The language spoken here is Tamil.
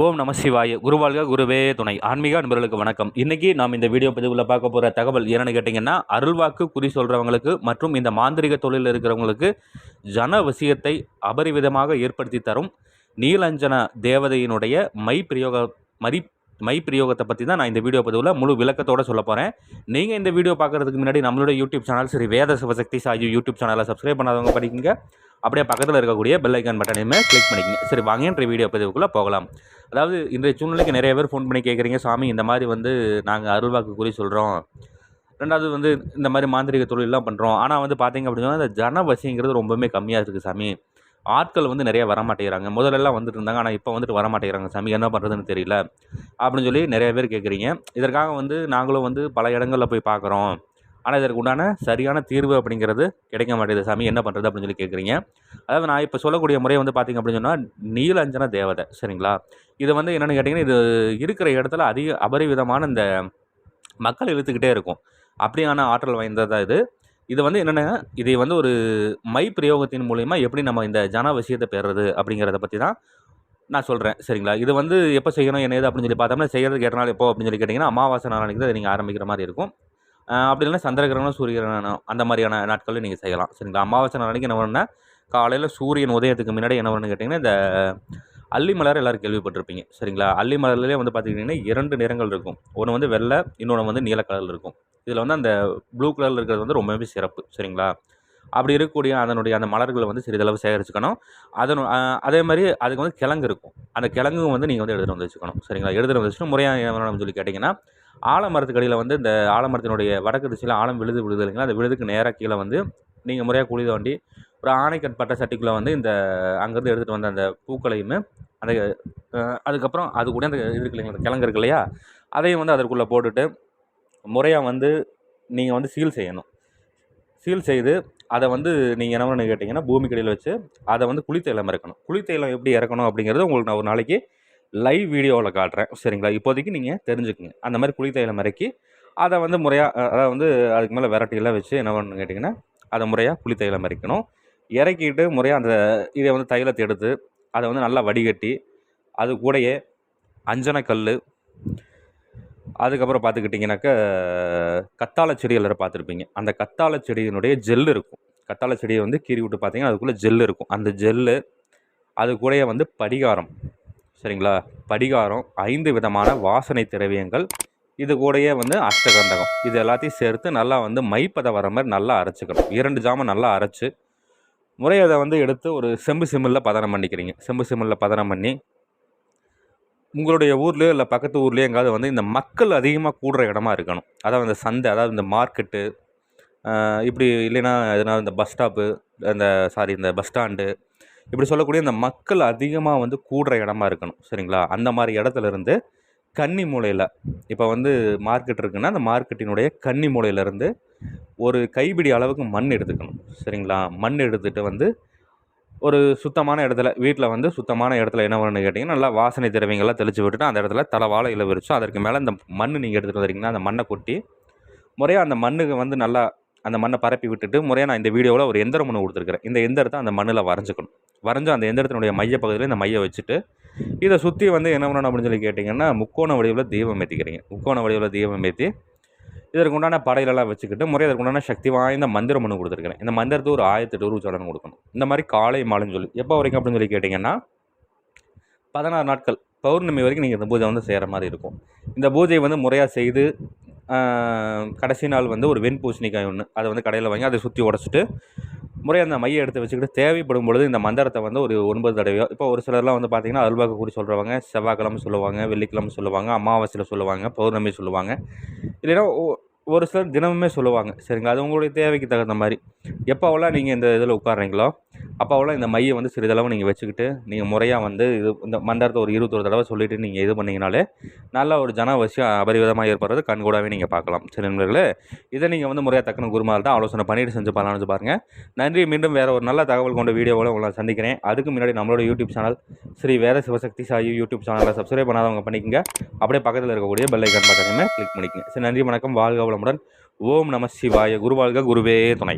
ஓம் நம சிவாய. குருவாழ்க குருவே துணை. ஆன்மீக நண்பர்களுக்கு வணக்கம். இன்னைக்கு நாம் இந்த வீடியோ பதிவில் பார்க்க போகிற தகவல் என்னன்னு கேட்டிங்கன்னா அருள்வாக்கு குறி சொல்கிறவங்களுக்கு மற்றும் இந்த மாந்திரிக தொழிலில் இருக்கிறவங்களுக்கு ஜன வசியத்தை அபரிவிதமாக ஏற்படுத்தி தரும் நீலஞ்சன தேவதையினுடைய மை பிரயோக மதி மை பிரயோகத்தை பற்றி தான் நான் இந்த வீடியோ பதிவில் முழு விளக்கத்தோடு சொல்ல போகிறேன் நீங்கள் இந்த வீடியோ பார்க்குறதுக்கு முன்னாடி நம்மளுடைய யூடியூப் சேனல் சரி வேத சிவசக்தி சாயு யூடியூப் சேனலை சப்ஸ்கிரைப் பண்ணாதவங்க படிக்கிங்க. அப்படியே பக்கத்தில் இருக்கக்கூடிய பெல் ஐக்கான் பட்டனையுமே கிளிக் பண்ணிக்கங்க. சரி வாங்க என்ற வீடியோ பதிவுக்குள்ளே போகலாம். அதாவது இன்றைய சூழ்நிலைக்கு நிறைய பேர் ஃபோன் பண்ணி கேட்குறீங்க. சாமி இந்த மாதிரி வந்து நாங்கள் அருள்வாக்கு குறி சொல்கிறோம் ரெண்டாவது வந்து இந்த மாதிரி மாந்திரிக தொழிலெலாம் பண்ணுறோம் ஆனால் வந்து பார்த்தீங்க அப்படின்னா இந்த ஜன வசிங்கிறது ரொம்பவுமே கம்மியாக இருக்குது சாமி. ஆட்கள் வந்து நிறைய வர மாட்டேங்கிறாங்க வந்துட்டு இருந்தாங்க. ஆனால் இப்போ வந்துட்டு வர மாட்டேங்கிறாங்க சாமி. என்ன பண்ணுறதுன்னு தெரியல. அப்படின்னு சொல்லி நிறைய பேர் கேட்குறீங்க. இதற்காக வந்து நாங்களும் வந்து பல இடங்களில் போய் பார்க்குறோம் ஆனால் இதற்கு உண்டான சரியான தீர்வு அப்படிங்கிறது கிடைக்க மாட்டேங்குது. சாமி என்ன பண்ணுறது அப்படின்னு சொல்லி கேட்குறீங்க அதாவது நான் இப்போ சொல்லக்கூடிய முறை வந்து பார்த்திங்க அப்படின்னு சொன்னால் நீலஞ்சன தேவதை சரிங்களா? இது வந்து என்னென்னு கேட்டிங்கன்னா இது இருக்கிற இடத்துல அதிக அபரிவிதமான இந்த மக்கள் இழுத்துக்கிட்டே இருக்கும். அப்படியான ஆற்றல் வாய்ந்ததாக இது. இது வந்து என்னென்னா இதை வந்து ஒரு மை பிரயோகத்தின் மூலிமா எப்படி நம்ம இந்த ஜன விஷயத்தை பெறுறது அப்படிங்கிறத பற்றி தான் நான் சொல்கிறேன் சரிங்களா? இது வந்து எப்போ செய்யணும் என்ன ஏது அப்படின்னு சொல்லி பார்த்தோம்னா செய்கிறதுக்கு எட்டு நாள் எப்போ அப்படின்னு சொல்லி கேட்டிங்கன்னா அமாவாசை நாளைக்கு தான் நீங்கள் ஆரம்பிக்கிற மாதிரி இருக்கும். அப்படி இல்லைன்னா சந்திரகிரகணம் சூரிய கிரகணம் அந்த மாதிரியான நாட்களில் நீங்கள் செய்யலாம். சரிங்களா? அமாவாசை நாளைக்கு என்ன பண்ணணும்னா காலையில் சூரியன் உதயத்துக்கு முன்னாடி என்ன பண்ணணும்னு கேட்டிங்கன்னா இந்த அல்லி மலர் எல்லோரும் கேள்விப்பட்டிருப்பீங்க. சரிங்களா? அள்ளி மலர்லேயே வந்து பார்த்துக்கிட்டிங்கன்னா இரண்டு நிறங்கள் இருக்கும். ஒன்று வந்து வெள்ளை இன்னொன்று வந்து நீல கலரில் இருக்கும். இதில் வந்து அந்த ப்ளூ கலரில் இருக்கிறது வந்து ரொம்பவே சிறப்பு. சரிங்களா? அப்படி இருக்கக்கூடிய அதனுடைய அந்த மலர்களை வந்து சிறிதளவு சேகரிச்சுக்கணும். அதனு அதே மாதிரி அதுக்கு வந்து கிழங்கு இருக்கும். அந்த கிழங்கும் வந்து நீங்கள் வந்து எடுத்துகிட்டு வந்து வச்சுக்கணும். சரிங்களா? எடுத்துகிட்டு வந்து வச்சுட்டு முறையாக என்ன சொல்லி கேட்டிங்கன்னா ஆலமரத்துக்கடியில் வந்து இந்த ஆலமரத்தினுடைய வடக்கு திசையில் ஆழம் விழுது விழுது இல்லைங்களா? அந்த விழுதுக்கு நேராக கீழே வந்து நீங்கள் முறையாக குழி தோண்டி ஒரு ஆணைக்கட் பட்ட சட்டிக்குள்ளே வந்து இந்த அங்கேருந்து எடுத்துகிட்டு வந்த அந்த பூக்களையுமே அந்த அதுக்கப்புறம் அது கூட அந்த இது இருக்கு இல்லைங்களா? அந்த கிழங்கு இருக்கு இல்லையா? அதையும் வந்து அதற்குள்ளே போட்டுட்டு முறையாக வந்து நீங்கள் வந்து சீல் செய்யணும். சீல் செய்து அதை வந்து நீங்கள் என்ன பண்ணு கேட்டிங்கன்னா பூமிக்கடியில் வச்சு அதை வந்து குளித்தைலம் இறக்கணும் குளித்தைலம் எப்படி இறக்கணும் அப்படிங்கிறது உங்களுக்கு நான் ஒரு நாளைக்கு லைவ் வீடியோவில் காட்டுறேன். சரிங்களா? இப்போதைக்கு நீங்கள் தெரிஞ்சுக்குங்க. அந்த மாதிரி குழி தையலை மறைக்கி அதை வந்து முறையாக அதாவது வந்து அதுக்கு மேலே வெரைட்டியெல்லாம் வச்சு என்ன பண்ணணும் கேட்டிங்கன்னா அதை முறையாக புலித்தையில மறைக்கணும் இறக்கிட்டு முறையாக அந்த இதை வந்து தைலத்தை எடுத்து அதை வந்து நல்லா வடிகட்டி அது கூடயே அஞ்சனக்கல் அதுக்கப்புறம் பார்த்துக்கிட்டிங்கனாக்க கத்தாழை செடி எல்லாரும் பார்த்துருப்பீங்க. அந்த கத்தாழை செடியினுடைய ஜெல் இருக்கும். கத்தாழை செடியை வந்து கீறி விட்டு பார்த்தீங்கன்னா அதுக்குள்ளே ஜெல் இருக்கும். அந்த ஜெல்லு அது கூடயே வந்து படிகாரம். சரிங்களா? படிகாரம் ஐந்து விதமான வாசனை திரவியங்கள். இது கூடயே வந்து அஷ்டகந்தகம். இது எல்லாத்தையும் சேர்த்து நல்லா வந்து மைப்பதை வர மாதிரி நல்லா அரைச்சிக்கணும். இரண்டு ஜாமம் நல்லா அரைச்சு முறை அதை வந்து எடுத்து ஒரு செம்பு சிம்மில் பதனம் பண்ணிக்கிறீங்க. செம்பு சிம்மில் பதனம் பண்ணி உங்களுடைய ஊர்லேயோ இல்லை பக்கத்து ஊர்லேயோ எங்காவது வந்து இந்த மக்கள் அதிகமாக கூடுற இடமா இருக்கணும். அதாவது இந்த சந்தை அதாவது இந்த மார்க்கெட்டு இப்படி இல்லைன்னா எதுனா இந்த பஸ் ஸ்டாப்பு இந்த சாரி இந்த பஸ் ஸ்டாண்டு இப்படி சொல்லக்கூடிய இந்த மக்கள் அதிகமாக வந்து கூடுற இடமா இருக்கணும் சரிங்களா? அந்த மாதிரி இடத்துல இருந்து கன்னி மூலையில் இப்போ வந்து மார்க்கெட் இருக்குன்னா அந்த மார்க்கெட்டினுடைய கன்னி மூலையிலேருந்து ஒரு கைப்பிடி அளவுக்கு மண் எடுத்துக்கணும் சரிங்களா? மண் எடுத்துகிட்டு வந்து ஒரு சுத்தமான இடத்துல வீட்டில் வந்து சுத்தமான இடத்துல என்ன பண்ணணும்னு கேட்டிங்கன்னா நல்லா வாசனை திரவியங்கள்லாம் தெளித்து விட்டுட்டு அந்த இடத்துல தலை வாழை இலை விரிச்சோம் அதற்கு மேலே இந்த மண் நீங்கள் எடுத்துகிட்டு வந்துறீங்கன்னா அந்த மண்ணை கொட்டி முறையாக அந்த மண்ணுக்கு வந்து நல்லா அந்த மண்ணை பரப்பி விட்டுட்டு முறையாக நான் இந்த வீடியோவில் ஒரு எந்திரம் ஒன்று கொடுத்துருக்குறேன். இந்த எந்திரத்தை அந்த மண்ணில் வரைஞ்சிக்கணும். வரைஞ்சு அந்த எந்திரத்தினுடைய மைய பகுதியில் இந்த மைய வச்சுட்டு இதை சுற்றி வந்து என்ன பண்ணணும் அப்படின்னு சொல்லி கேட்டிங்கன்னா முக்கோண வடிவில் தீபம் ஏற்றிக்கிறீங்க முக்கோண வடிவில் தீபம் ஏற்றி இதற்கு உண்டான படையிலெல்லாம் வச்சுக்கிட்டு முறை இதற்கு உண்டான சக்தி வாய்ந்த மந்திரம் ஒன்று கொடுத்துருக்கிறேன். இந்த மந்திரத்தை ஒரு ஆயிரத்தி எட்டு உச்சாரணம் கொடுக்கணும். இந்த மாதிரி காலை மாலைன்னு சொல்லி எப்போ வரைக்கும் அப்படின்னு சொல்லி கேட்டிங்கன்னா பதினாறு நாட்கள் பௌர்ணமி வரைக்கும் நீங்கள் இந்த பூஜை வந்து செய்கிற மாதிரி இருக்கும். இந்த பூஜையை வந்து முறையாக செய்து கடைசி நாள் வந்து ஒரு வெண் பூசணிக்காய் ஒன்று அதை வந்து கடையில் வாங்கி அதை சுற்றி உடச்சிட்டு முறையாக அந்த மையை எடுத்து வச்சுக்கிட்டு தேவைப்படும் பொழுது இந்த மந்திரத்தை வந்து ஒரு ஒன்பது தடவையோ இப்போ ஒரு சிலர்லாம் வந்து பார்த்திங்கன்னா அல்வாக்கு கூறி சொல்கிறவங்க செவ்வாய்க்கிழமை சொல்லுவாங்க வெள்ளிக்கிழமை சொல்லுவாங்க அமாவாசையில் சொல்லுவாங்க பௌர்ணமி சொல்லுவாங்க. இல்லைன்னா ஒரு சிலர் தினமுமே சொல்லுவாங்க. சரிங்களா? அது உங்களுடைய தேவைக்கு தகுந்த மாதிரி. எப்போவெல்லாம் நீங்கள் இந்த இதில் உட்காடுறீங்களோ அப்போவெல்லாம் இந்த மையை வந்து சிறிதளவு நீங்கள் வச்சுக்கிட்டு நீங்கள் முறையாக வந்து இது இந்த மந்திரத்தை ஒரு இருபத்தொரு தடவை சொல்லிவிட்டு நீங்கள் இது பண்ணிங்கனாலே நல்ல ஒரு ஜனவசியம் அபரிவிதமாக ஏற்படுறது. கண்கூடாகவே நீங்கள் பார்க்கலாம். சரி நண்பர்களே இதை நீங்கள் வந்து முறையாக தக்கன குருமால் தான் ஆலோசனை பண்ணிட்டு செஞ்சு பண்ணலாம்னு பாருங்கள் நன்றி. மீண்டும் வேறு ஒரு நல்ல தகவல் கொண்ட வீடியோவில் உங்களை சந்திக்கிறேன். அதுக்கு முன்னாடி நம்மளோட யூடியூப் சேனல் ஸ்ரீ வேற சிவசக்தி சாயி யூடியூப் சேனலை சப்ஸ்கிரைப் பண்ணாதவங்க பண்ணிக்கங்க. அப்படியே பக்கத்தில் இருக்கக்கூடிய பெல் ஐக்கான் பட்டனையுமே கிளிக் பண்ணிக்கங்க. சரி நன்றி வணக்கம். வாழ்க வளமுடன். ஓம் நம சிவாய. குருவாழ்க குருவே துணை.